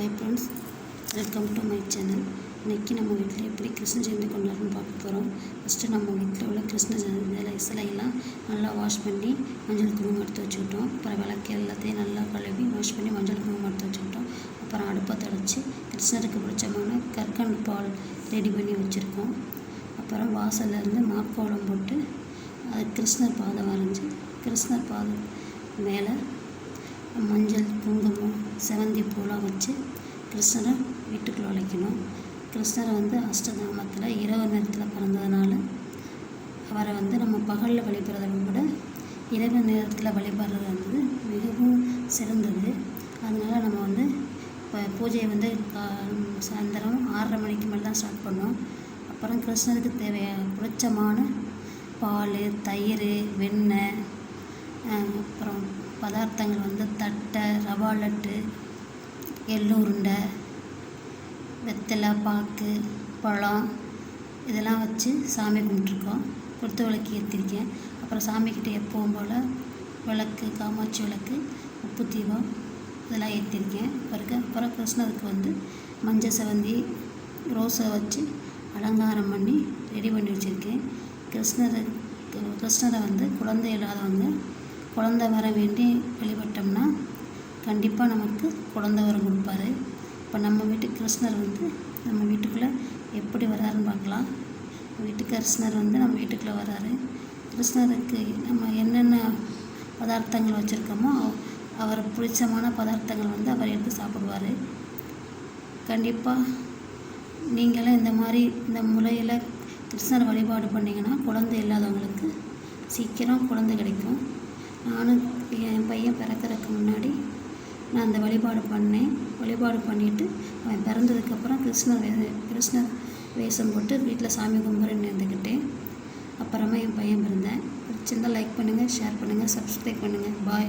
Hi friends welcome to my channel இன்றைக்கி நம்ம வீட்டில் எப்படி கிருஷ்ண ஜெயந்தி கொண்டாடுறோம்னு பார்க்க போகிறோம் ஃபஸ்ட்டு நம்ம வீட்டில் உள்ள கிருஷ்ண ஜெயந்தி சிலையெல்லாம் நல்லா வாஷ் பண்ணி மஞ்சள் குங்குமம் எடுத்து வச்சுக்கிட்டோம். அப்புறம் விளக்கு எல்லாத்தையும் நல்லா கழுவி வாஷ் பண்ணி மஞ்சள் குங்குமம் எடுத்து வச்சுக்கிட்டோம். அப்புறம் அடுப்பை தொடச்சி கிருஷ்ணருக்கு பிடிச்சமான கற்கண்டு பால் ரெடி பண்ணி வச்சுருக்கோம். அப்புறம் வாசல்ல இருந்து மாக்கோலம் போட்டு அது கிருஷ்ணர் பாதம் வரைஞ்சி கிருஷ்ணர் பாதம் மேலே மஞ்சள் குங்குமம் செவந்தி பூலாம் வச்சு கிருஷ்ணரை வீட்டுக்குள்ளே உழைக்கணும் கிருஷ்ணரை வந்து அஷ்டதாமத்தில் இரவு நேரத்தில் பிறந்ததுனால அவரை வந்து நம்ம பகலில் வழிபடுறதை விட இரவு நேரத்தில் வழிபடுறது வந்து மிகவும் சிறந்தது. அதனால் நம்ம வந்து இப்போ பூஜையை வந்து கா- சாயந்தரம் ஆறரை மணிக்கு மேலே தான் ஸ்டார்ட் பண்ணோம் அப்புறம் கிருஷ்ணருக்கு தேவையான பிடிச்சமான பால் தயிர் வெண்ணெய் அப்புறம் பதார்த்தங்கள் வந்து தட்டை ரவா லட்டு எள்ளு உருண்டை வெத்தலை பாக்கு பழம் இதெல்லாம் வச்சு சாமி கும்பிட்ருக்கோம் குத்து விளக்கு ஏற்றிருக்கேன் அப்புறம் சாமிக்கிட்ட எப்பவும் போல் விளக்கு காமாட்சி விளக்கு உப்பு தீபம் இதெல்லாம் ஏற்றிருக்கேன் பிறகு அப்புறம் கிருஷ்ணருக்கு வந்து மஞ்சள் செவந்தி ரோஸை வச்சு அலங்காரம் பண்ணி ரெடி பண்ணி வச்சுருக்கேன். கிருஷ்ணருக்கு கிருஷ்ணரை வந்து குழந்தை இல்லாதவங்க குழந்தை வர வேண்டி வழிபட்டோம்னா கண்டிப்பாக நமக்கு குழந்தை வரம் கொடுப்பாரு. இப்போ நம்ம வீட்டு கிருஷ்ணர் வந்து நம்ம வீட்டுக்குள்ளே எப்படி வராருன்னு பார்க்கலாம். வீட்டு கிருஷ்ணர் வந்து நம்ம வீட்டுக்குள்ளே வராரு. கிருஷ்ணருக்கு நம்ம என்னென்ன பதார்த்தங்கள் வச்சுருக்கோமோ அவர் பிடிச்சமான பதார்த்தங்கள் வந்து அவர் எடுத்து சாப்பிடுவார். கண்டிப்பாக நீங்களும் இந்த மாதிரி இந்த முறையில் கிருஷ்ணர் வழிபாடு பண்ணிங்கன்னா குழந்தை இல்லாதவங்களுக்கு சீக்கிரம் குழந்தை கிடைக்கும். நானும் என் பையன் பிறக்கறதுக்கு முன்னாடி நான் அந்த வழிபாடு பண்ணேன். வழிபாடு பண்ணிவிட்டு அவன் பிறந்ததுக்கப்புறம் கிருஷ்ணர் வே- கிருஷ்ணர் வேஷம் போட்டு வீட்டில் சாமி கும்பிட்றேன்னு இருந்துக்கிட்டேன். அப்புறமா என் பையன் பிறந்தேன். பிடிச்சிருந்தா லைக் பண்ணுங்கள் ஷேர் பண்ணுங்கள் சப்ஸ்கிரைப் பண்ணுங்கள் பாய்